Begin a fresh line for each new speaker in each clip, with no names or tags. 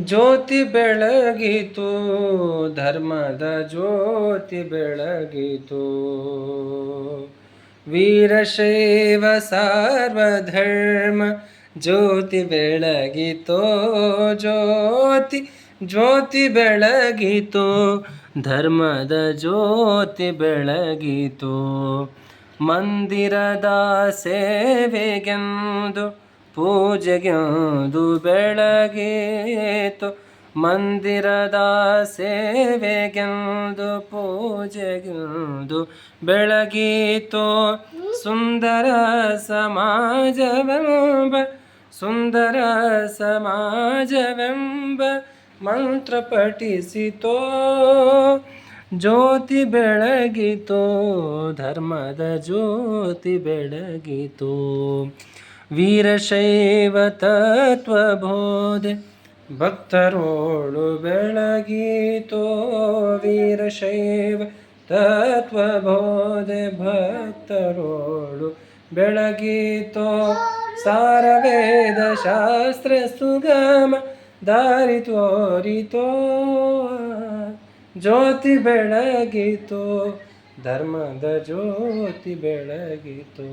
ಜ್ಯೋತಿ ಬೆಳಗಿತು, ಧರ್ಮದ ಜ್ಯೋತಿ ಬೆಳಗಿತು. ವೀರಶೈವ ಸಾರ್ವಧರ್ಮ, ಜ್ಯೋತಿ ಬೆಳಗಿತೋ ಜ್ಯೋತಿ ಜ್ಯೋತಿ ಬೆಳಗಿತು, ಧರ್ಮದ ಜ್ಯೋತಿ ಬೆಳಗಿತು. ಮಂದಿರದ ಸೇವೆಗೆಂದು ಪೂಜೆಗೆಂದು ಬೆಳಗೇತು, ಮಂದಿರದ ಸೇವೆಗೆಂದು ಪೂಜೆಗೆಂದು ಬೆಳಗೀತು. ಸುಂದರ ಸಮಾಜವೆಂಬ ಸುಂದರ ಸಮಾಜವೆಂಬ ಮಂತ್ರ ಪಠಿಸಿತೋ. ಜ್ಯೋತಿ ಬೆಳಗಿತೋ, ಧರ್ಮದ ಜ್ಯೋತಿ ಬೆಳಗಿತು. ವೀರಶೈವ ತತ್ವಬೋಧೆ. ಭಕ್ತರೋಳು ಬೆಳಗಿತೋ, ವೀರಶೈವ ತತ್ವಬೋಧೆ. ಭಕ್ತರೋಳು ಬೆಳಗಿತೋ ಸಾರವೇದ ಶಾಸ್ತ್ರ ಸುಗಮ, ದಾರಿ ತೋರಿತೋ. ಜ್ಯೋತಿ ಬೆಳಗಿತು, ಧರ್ಮದ ಜ್ಯೋತಿ ಬೆಳಗಿತು.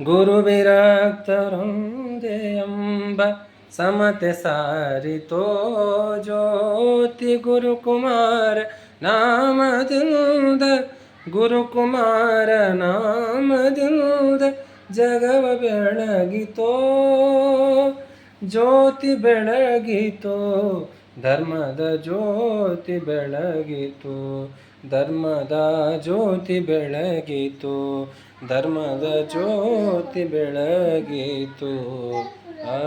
ಗುರು ವಿರಕ್ತರೊಂದೆ ಎಂಬ ಸಮತೆ ಸಾರಿತೋ ಜ್ಯೋತಿ ಗುರುಕುಮಾರ ನಾಮದಿಂದ ಗುರುಕುಮಾರ ನಾಮದಿಂದ ಜಗವ ಬೆಳಗಿತೋ ಜ್ಯೋತಿ ಬೆಳಗಿತೋ ಧರ್ಮದ ಜ್ಯೋತಿ ಬೆಳಗಿತು ಧರ್ಮದ ಜ್ಯೋತಿ ಬೆಳಗಿತು ಧರ್ಮದ ಜ್ಯೋತಿ ಬೆಳಗಿತು. ಆ